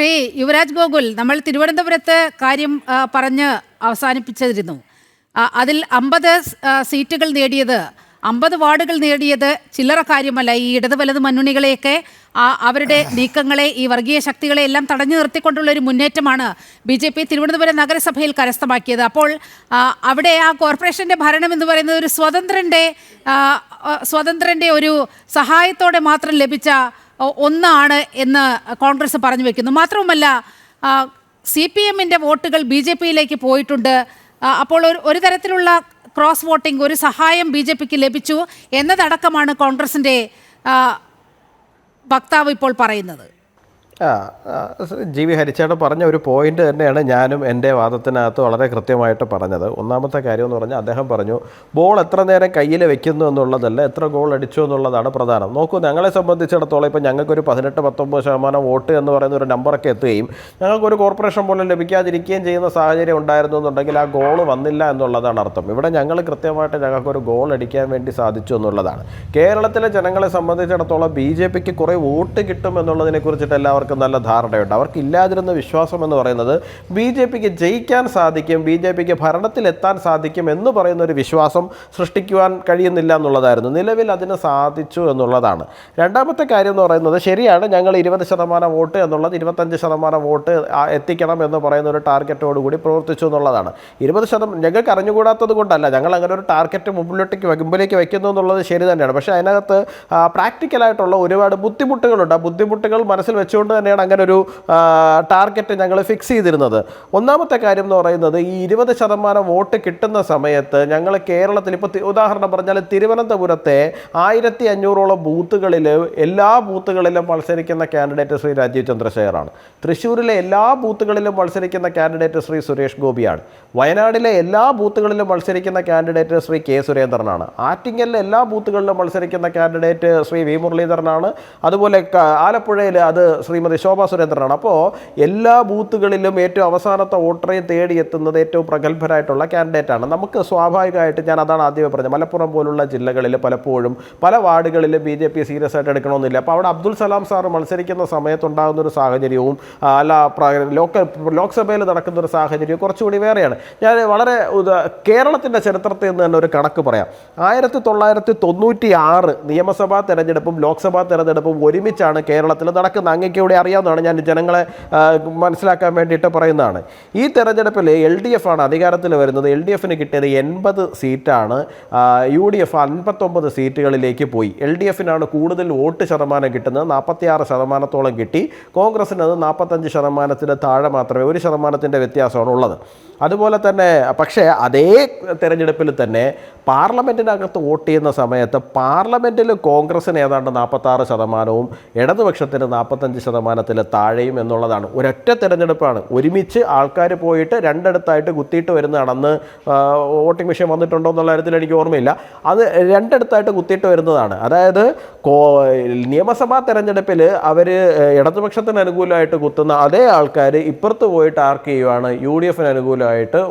ശ്രീ യുവരാജ് ഗോകുൽ നമ്മൾ തിരുവനന്തപുരത്ത് കാര്യം പറഞ്ഞ് അവസാനിപ്പിച്ചിരുന്നു അതിൽ അമ്പത് സീറ്റുകൾ നേടിയത് അമ്പത് വാർഡുകൾ നേടിയത് ചില്ലറ കാര്യമല്ല. ഈ ഇടത് വലത് മുന്നണികളെയൊക്കെ അവരുടെ നീക്കങ്ങളെ ഈ വർഗീയ ശക്തികളെ എല്ലാം തടഞ്ഞു നിർത്തിക്കൊണ്ടുള്ള ഒരു മുന്നേറ്റമാണ് ബി ജെ പി തിരുവനന്തപുരം നഗരസഭയിൽ കരസ്ഥമാക്കിയത്. അപ്പോൾ അവിടെ ആ കോർപ്പറേഷന്റെ ഭരണം എന്ന് പറയുന്നത് ഒരു സ്വതന്ത്രന്റെ സ്വതന്ത്രന്റെ ഒരു സഹായത്തോടെ മാത്രം ലഭിച്ച ഒന്നാണ് എന്ന് കോൺഗ്രസ് പറഞ്ഞു വെക്കുന്നു. മാത്രവുമല്ല സി പി എമ്മിന്റെ വോട്ടുകൾ ബി ജെ പിയിലേക്ക് പോയിട്ടുണ്ട്. അപ്പോൾ ഒരു ഒരു തരത്തിലുള്ള ക്രോസ് വോട്ടിംഗ് ഒരു സഹായം ബി ജെ പിക്ക് ലഭിച്ചു എന്നതടക്കമാണ് കോൺഗ്രസിന്റെ വക്താവ് ഇപ്പോൾ പറയുന്നത്. ആ ജി വി ഹരിച്ചേട്ടൻ പറഞ്ഞ ഒരു പോയിന്റ് തന്നെയാണ് ഞാനും എന്റെ വാദത്തിനകത്ത് വളരെ കൃത്യമായിട്ട് പറഞ്ഞത്. ഒന്നാമത്തെ കാര്യം എന്ന് പറഞ്ഞാൽ അദ്ദേഹം പറഞ്ഞു ബോൾ എത്ര നേരം കയ്യിൽ വെക്കുന്നു എന്നുള്ളതല്ല എത്ര ഗോൾ അടിച്ചു എന്നുള്ളതാണ് പ്രധാനം. നോക്കൂ ഞങ്ങളെ സംബന്ധിച്ചിടത്തോളം ഇപ്പം ഞങ്ങൾക്കൊരു പതിനെട്ട് പത്തൊമ്പത് ശതമാനം വോട്ട് എന്ന് പറയുന്ന ഒരു നമ്പറൊക്കെ എത്തുകയും ഞങ്ങൾക്കൊരു കോർപ്പറേഷൻ പോലും ലഭിക്കാതിരിക്കുകയും ചെയ്യുന്ന സാഹചര്യം ഉണ്ടായിരുന്നു എന്നുണ്ടെങ്കിൽ ആ ഗോൾ വന്നില്ല എന്നുള്ളതാണ് അർത്ഥം. ഇവിടെ ഞങ്ങൾ കൃത്യമായിട്ട് ഞങ്ങൾക്കൊരു ഗോൾ അടിക്കാൻ വേണ്ടി സാധിച്ചു എന്നുള്ളതാണ്. കേരളത്തിലെ ജനങ്ങളെ സംബന്ധിച്ചിടത്തോളം ബി ജെ പിക്ക് കുറേ വോട്ട് കിട്ടും എന്നുള്ളതിനെ കുറിച്ചിട്ട് എല്ലാവർക്കും നല്ല ധാരണയുണ്ട്. അവർക്ക് ഇല്ലാതിരുന്ന വിശ്വാസം എന്ന് പറയുന്നത് ബി ജെ പിക്ക് ജയിക്കാൻ സാധിക്കും ബി ജെ പിക്ക് ഭരണത്തിലെത്താൻ സാധിക്കും എന്ന് പറയുന്ന ഒരു വിശ്വാസം സൃഷ്ടിക്കുവാൻ കഴിയുന്നില്ല എന്നുള്ളതായിരുന്നു. നിലവിൽ അതിന് സാധിച്ചു എന്നുള്ളതാണ്. രണ്ടാമത്തെ കാര്യം എന്ന് പറയുന്നത് ശരിയാണ് ഞങ്ങൾ ഇരുപത് ശതമാനം വോട്ട് എന്നുള്ളത് ഇരുപത്തഞ്ച് ശതമാനം വോട്ട് എത്തിക്കണം എന്ന് പറയുന്ന ഒരു ടാർഗറ്റോട് കൂടി പ്രവർത്തിച്ചു എന്നുള്ളതാണ്. ഇരുപത് ശതമാനം ഞങ്ങൾക്ക് അറിഞ്ഞുകൂടാത്തത് കൊണ്ടല്ല ഞങ്ങൾ അങ്ങനെ ഒരു ടാർഗറ്റ് മുമ്പിലോട്ടേക്ക് മുമ്പിലേക്ക് വയ്ക്കുന്നു എന്നുള്ളത് ശരി തന്നെയാണ്. പക്ഷേ അതിനകത്ത് പ്രാക്ടിക്കലായിട്ടുള്ള ഒരുപാട് ബുദ്ധിമുട്ടുകളുണ്ട്. ആ ബുദ്ധിമുട്ടുകൾ മനസ്സിൽ വെച്ചുകൊണ്ട് തന്നെയാണ് അങ്ങനെ ഒരു ടാർഗറ്റ് ഞങ്ങൾ ഫിക്സ് ചെയ്തിരുന്നത്. ഒന്നാമത്തെ കാര്യം എന്ന് പറയുന്നത് ഈ ഇരുപത് ശതമാനം വോട്ട് കിട്ടുന്ന സമയത്ത് ഞങ്ങൾ കേരളത്തിൽ ഇപ്പോൾ ഉദാഹരണം പറഞ്ഞാൽ തിരുവനന്തപുരത്തെ ആയിരത്തി അഞ്ഞൂറോളം ബൂത്തുകളിൽ എല്ലാ ബൂത്തുകളിലും മത്സരിക്കുന്ന കാൻഡിഡേറ്റ് ശ്രീ രാജീവ് ചന്ദ്രശേഖറാണ്. തൃശ്ശൂരിലെ എല്ലാ ബൂത്തുകളിലും മത്സരിക്കുന്ന കാൻഡിഡേറ്റ് ശ്രീ സുരേഷ് ഗോപിയാണ്. വയനാടിലെ എല്ലാ ബൂത്തുകളിലും മത്സരിക്കുന്ന കാൻഡിഡേറ്റ് ശ്രീ കെ സുരേന്ദ്രനാണ്. ആറ്റിങ്ങലിലെ എല്ലാ ബൂത്തുകളിലും മത്സരിക്കുന്ന കാൻഡിഡേറ്റ് ശ്രീ വി മുരളീധരനാണ്. അതുപോലെ ആലപ്പുഴയിൽ അത് ശ്രീമതി ശോഭ സുരേന്ദ്രനാണ്. അപ്പോൾ എല്ലാ ബൂത്തുകളിലും ഏറ്റവും അവസാനത്തെ വോട്ടറെയും തേടിയെത്തുന്നത് ഏറ്റവും പ്രഗത്ഭരായിട്ടുള്ള കാൻഡിഡേറ്റാണ് നമുക്ക് സ്വാഭാവികമായിട്ട് ഞാൻ അതാണ് ആദ്യമേ പറഞ്ഞത്. മലപ്പുറം പോലുള്ള ജില്ലകളിൽ പലപ്പോഴും പല വാർഡുകളിൽ ബി ജെ പി സീരിയസ് ആയിട്ട് എടുക്കണമെന്നില്ല. അപ്പോൾ അവിടെ അബ്ദുൽ സലാം സാർ മത്സരിക്കുന്ന സമയത്തുണ്ടാകുന്ന ഒരു സാഹചര്യവും അല്ല ലോക്കൽ ലോക്സഭയിൽ നടക്കുന്ന ഒരു സാഹചര്യവും കുറച്ചുകൂടി വേറെയാണ്. ഞാൻ വളരെ കേരളത്തിന്റെ ചരിത്രത്തിൽ നിന്ന് തന്നെ ഒരു കണക്ക് പറയാം. ആയിരത്തി തൊള്ളായിരത്തി തൊണ്ണൂറ്റി ആറ് നിയമസഭാ തെരഞ്ഞെടുപ്പും ലോക്സഭാ തെരഞ്ഞെടുപ്പും ഒരുമിച്ചാണ് കേരളത്തിൽ നടക്കുന്നത്. അങ്ങേക്ക് ഇവിടെ അറിയാവുന്നതാണ്. ഞാൻ ജനങ്ങളെ മനസ്സിലാക്കാൻ വേണ്ടിയിട്ട് പറയുന്നതാണ്. ഈ തെരഞ്ഞെടുപ്പിൽ എൽ ഡി എഫ് ആണ് അധികാരത്തിൽ വരുന്നത്. എൽ ഡി എഫിന് കിട്ടിയത് എൺപത് സീറ്റാണ്. യു ഡി എഫ് അൻപത്തൊമ്പത് സീറ്റുകളിലേക്ക് പോയി. എൽ ഡി എഫിനാണ് കൂടുതൽ വോട്ട് ശതമാനം കിട്ടുന്നത്. നാൽപ്പത്തിയാറ് ശതമാനത്തോളം കിട്ടി. കോൺഗ്രസിന് അത് നാൽപ്പത്തഞ്ച് ശതമാനത്തിന് താഴെ മാത്രമേ ഒരു ശതമാനത്തിന്റെ വ്യത്യാസമാണ് ഉള്ളത്. അതുപോലെ തന്നെ പക്ഷേ അതേ തെരഞ്ഞെടുപ്പിൽ തന്നെ പാർലമെന്റിനകത്ത് വോട്ട് ചെയ്യുന്ന സമയത്ത് പാർലമെന്റിൽ കോൺഗ്രസിന് ഏതാണ്ട് നാൽപ്പത്താറ് ശതമാനവും ഇടതുപക്ഷത്തിന് നാൽപ്പത്തഞ്ച് ശതമാനത്തിൽ താഴെയും എന്നുള്ളതാണ്. ഒരൊറ്റ തിരഞ്ഞെടുപ്പാണ്. ഒരുമിച്ച് ആൾക്കാർ പോയിട്ട് രണ്ടിടത്തായിട്ട് കുത്തിയിട്ട് വരുന്നതാണെന്ന് വോട്ടിംഗ് മെഷീൻ വന്നിട്ടുണ്ടോ എന്നുള്ള കാര്യത്തിൽ എനിക്ക് ഓർമ്മയില്ല. അത് രണ്ടിടത്തായിട്ട് കുത്തിയിട്ട് വരുന്നതാണ്. അതായത് നിയമസഭാ തെരഞ്ഞെടുപ്പിൽ അവർ ഇടതുപക്ഷത്തിന് അനുകൂലമായിട്ട് കുത്തുന്ന അതേ ആൾക്കാർ ഇപ്പുറത്ത് പോയിട്ട് ആർക്ക് ചെയ്യുവാണ്? യു ഡി എഫിന്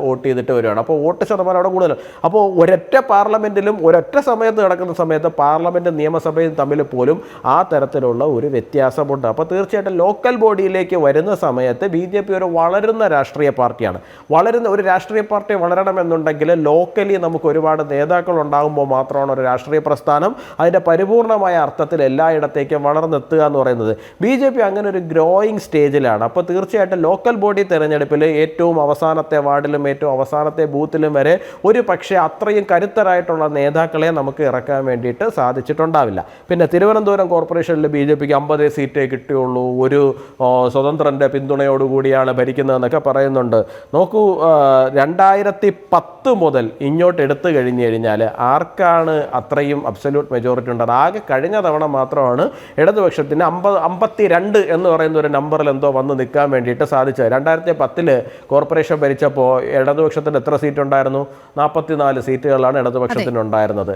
വോട്ട് ചെയ്തിട്ട് വരുവാണ് അപ്പോൾ വോട്ട് ശതമാനം അവിടെ കൂടുതലാണ് അപ്പോൾ ഒരൊറ്റ പാർലമെന്റിലും ഒരൊറ്റ സമയത്ത് നടക്കുന്ന സമയത്ത് പാർലമെന്റ് നിയമസഭയും തമ്മിൽ പോലും ആ തരത്തിലുള്ള ഒരു വ്യത്യാസമുണ്ട്. അപ്പോൾ തീർച്ചയായിട്ടും ലോക്കൽ ബോഡിയിലേക്ക് വരുന്ന സമയത്ത് ബി ജെ പി ഒരു വളരുന്ന രാഷ്ട്രീയ പാർട്ടിയാണ്. വളരുന്ന ഒരു രാഷ്ട്രീയ പാർട്ടി വളരണമെന്നുണ്ടെങ്കിൽ ലോക്കലി നമുക്ക് ഒരുപാട് നേതാക്കൾ ഉണ്ടാകുമ്പോൾ മാത്രമാണ് ഒരു രാഷ്ട്രീയ പ്രസ്ഥാനം. അതിന്റെ പരിപൂർണമായ അർത്ഥത്തിൽ എല്ലായിടത്തേക്കും വളർന്നെത്തുക എന്ന് പറയുന്നത്. ബി ജെ പി അങ്ങനെ ഒരു ഗ്രോയിങ് സ്റ്റേജിലാണ്. അപ്പോൾ തീർച്ചയായിട്ടും ലോക്കൽ ബോഡി തെരഞ്ഞെടുപ്പിൽ ഏറ്റവും അവസാനത്തെ വാർഡിലും ഏറ്റവും അവസാനത്തെ ബൂത്തിലും വരെ ഒരു പക്ഷേ അത്രയും കരുത്തരായിട്ടുള്ള നേതാക്കളെ നമുക്ക് ഇറക്കാൻ വേണ്ടിയിട്ട് സാധിച്ചിട്ടുണ്ടാവില്ല. പിന്നെ തിരുവനന്തപുരം കോർപ്പറേഷനിൽ ബി ജെ പിക്ക് അമ്പതേ സീറ്റേ കിട്ടിയുള്ളൂ. ഒരു സ്വതന്ത്രന്റെ പിന്തുണയോടുകൂടിയാണ് ഭരിക്കുന്നതെന്നൊക്കെ പറയുന്നുണ്ട്. നോക്കൂ രണ്ടായിരത്തി പത്ത് മുതൽ ഇങ്ങോട്ട് എടുത്തു കഴിഞ്ഞു കഴിഞ്ഞാൽ ആർക്കാണ് അത്രയും അബ്സല്യൂട്ട് മെജോറിറ്റി ഉണ്ടത്? ആകെ കഴിഞ്ഞ തവണ മാത്രമാണ് ഇടതുപക്ഷത്തിന് അമ്പത് അമ്പത്തി രണ്ട് എന്ന് പറയുന്ന ഒരു നമ്പറിൽ എന്തോ വന്ന് നിൽക്കാൻ വേണ്ടിയിട്ട് സാധിച്ചത്. രണ്ടായിരത്തി പത്തിൽ കോർപ്പറേഷൻ ഭരിച്ചപ്പോൾ ഇടതുപക്ഷത്തിന് എത്ര സീറ്റ് ഉണ്ടായിരുന്നു നാൽപ്പത്തി നാല് സീറ്റുകളാണ് ഇടതുപക്ഷത്തിന് ഉണ്ടായിരുന്നത്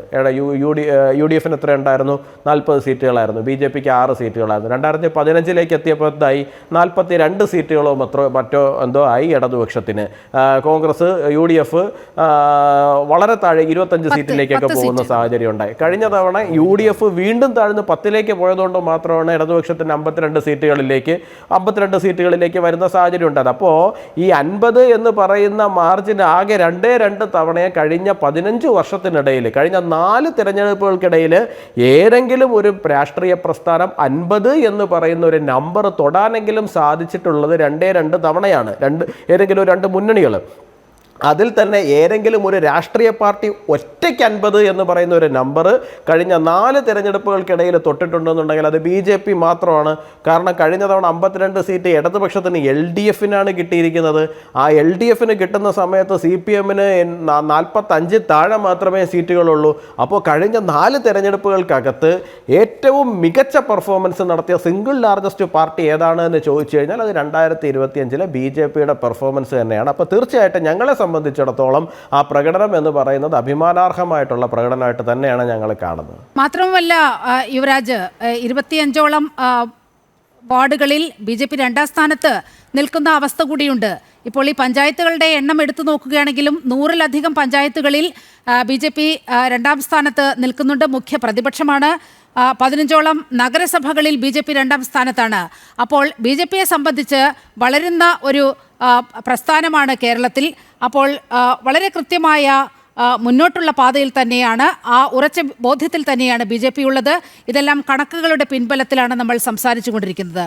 യു ഡി യു ഡി എഫിന് എത്ര ഉണ്ടായിരുന്നു? നാൽപ്പത് സീറ്റുകളായിരുന്നു. ബി ജെ പിക്ക് ആറ് സീറ്റുകളായിരുന്നു. രണ്ടായിരത്തി പതിനഞ്ചിലേക്ക് എത്തിയപ്പോഴത്തായി നാൽപ്പത്തി രണ്ട് സീറ്റുകളോ മറ്റോ മറ്റോ എന്തോ ആയി ഇടതുപക്ഷത്തിന്. കോൺഗ്രസ് യു ഡി എഫ് വളരെ താഴെ ഇരുപത്തഞ്ച് സീറ്റിലേക്കൊക്കെ പോകുന്ന സാഹചര്യം ഉണ്ടായി കഴിഞ്ഞ തവണ യു ഡി എഫ് വീണ്ടും താഴ്ന്ന് പത്തിലേക്ക് പോയതുകൊണ്ട് മാത്രമാണ് ഇടതുപക്ഷത്തിന് അമ്പത്തിരണ്ട് സീറ്റുകളിലേക്ക് അമ്പത്തിരണ്ട് സീറ്റുകളിലേക്ക് വരുന്ന സാഹചര്യം ഉണ്ടായത്. അപ്പോൾ ഈ അൻപത് എന്ന് പറയുന്ന മാർജിൻ ആകെ രണ്ടേ രണ്ട് തവണയെ കഴിഞ്ഞ പതിനഞ്ച് വർഷത്തിനിടയിൽ കഴിഞ്ഞ നാല് തിരഞ്ഞെടുപ്പുകൾക്കിടയിൽ ഏതെങ്കിലും ഒരു രാഷ്ട്രീയ പ്രസ്ഥാനം അൻപത് എന്ന് പറയുന്ന ഒരു നമ്പർ തൊടാനെങ്കിലും സാധിച്ചിട്ടുള്ളത് രണ്ടേ രണ്ട് തവണയാണ്. രണ്ട് ഏതെങ്കിലും രണ്ട് മുന്നണികൾ. അതിൽ തന്നെ ഏതെങ്കിലും ഒരു രാഷ്ട്രീയ പാർട്ടി ഒറ്റയ്ക്ക് അൻപത് എന്ന് പറയുന്ന ഒരു നമ്പർ കഴിഞ്ഞ നാല് തിരഞ്ഞെടുപ്പുകൾക്കിടയിൽ തൊട്ടിട്ടുണ്ടെന്നുണ്ടെങ്കിൽ അത് ബി ജെ പി മാത്രമാണ്. കാരണം കഴിഞ്ഞ തവണ അമ്പത്തിരണ്ട് സീറ്റ് ഇടതുപക്ഷത്തിന് എൽ ഡി എഫിനാണ് കിട്ടിയിരിക്കുന്നത്. ആ എൽ ഡി എഫിന് കിട്ടുന്ന സമയത്ത് സി പി എമ്മിന് നാൽപ്പത്തഞ്ച് താഴെ മാത്രമേ സീറ്റുകളുള്ളൂ. അപ്പോൾ കഴിഞ്ഞ നാല് തിരഞ്ഞെടുപ്പുകൾക്കകത്ത് ഏറ്റവും മികച്ച പെർഫോമൻസ് നടത്തിയ സിംഗിൾ ലാർജസ്റ്റ് പാർട്ടി ഏതാണ് എന്ന് ചോദിച്ചു കഴിഞ്ഞാൽ അത് രണ്ടായിരത്തി ഇരുപത്തിയഞ്ചിലെ ബി ജെ പിയുടെ പെർഫോമൻസ് തന്നെയാണ്. അപ്പോൾ തീർച്ചയായിട്ടും ഞങ്ങളെ സംബന്ധിച്ചിടത്തോളം ആ പ്രകടനം എന്ന് പറയുന്നത് അഭിമാനാർഹമായിട്ടുള്ള പ്രകടനമായിട്ട് തന്നെയാണ് ഞങ്ങൾ കാണുന്നത്. മാത്രമല്ല യുവരാജ് ഇരുപത്തിയഞ്ചോളം വാർഡുകളിൽ ബി ജെ പി രണ്ടാം സ്ഥാനത്ത് നിൽക്കുന്ന അവസ്ഥ കൂടിയുണ്ട്. ഇപ്പോൾ ഈ പഞ്ചായത്തുകളുടെ എണ്ണം എടുത്തു നോക്കുകയാണെങ്കിലും നൂറിലധികം പഞ്ചായത്തുകളിൽ ബി ജെ പി രണ്ടാം സ്ഥാനത്ത് നിൽക്കുന്നുണ്ട്. മുഖ്യ പ്രതിപക്ഷമാണ്. പതിനഞ്ചോളം നഗരസഭകളിൽ ബി ജെ പി രണ്ടാം സ്ഥാനത്താണ്. അപ്പോൾ ബി ജെ പിയെ സംബന്ധിച്ച് വളരുന്ന ഒരു പ്രസ്ഥാനമാണ് കേരളത്തിൽ. അപ്പോൾ വളരെ കൃത്യമായ മുന്നോട്ടുള്ള പാതയിൽ തന്നെയാണ് ആ ഉറച്ച ബോധ്യത്തിൽ തന്നെയാണ് ബി ഉള്ളത്. ഇതെല്ലാം കണക്കുകളുടെ പിൻബലത്തിലാണ് നമ്മൾ സംസാരിച്ചു കൊണ്ടിരിക്കുന്നത്.